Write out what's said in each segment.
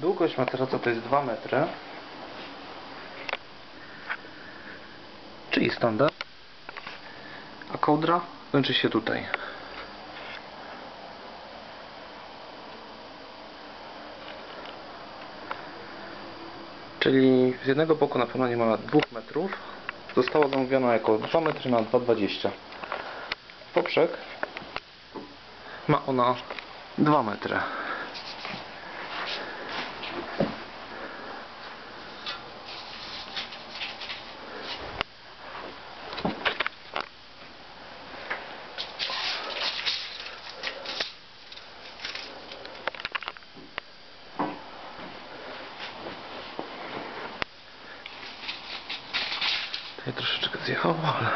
długość materaca to jest 2 metry. Czyli standard. A kołdra kończy się tutaj. Czyli z jednego boku na pewno nie ma 2 metrów. Została zamówiona jako 2 metry na 2,20. Poprzek ma ona 2 metry. Tutaj troszeczkę zjechało, ale...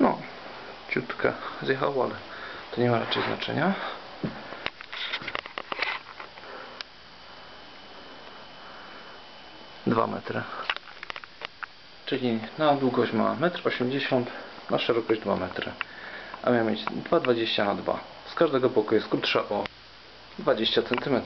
No, ciutkę zjechało, ale to nie ma raczej znaczenia. Dwa metry. Czyli na długość ma 1,80 m, na szerokość 2 metry. A miał mieć 2,20 na 2. Z każdego boku jest krótsza o 20 cm.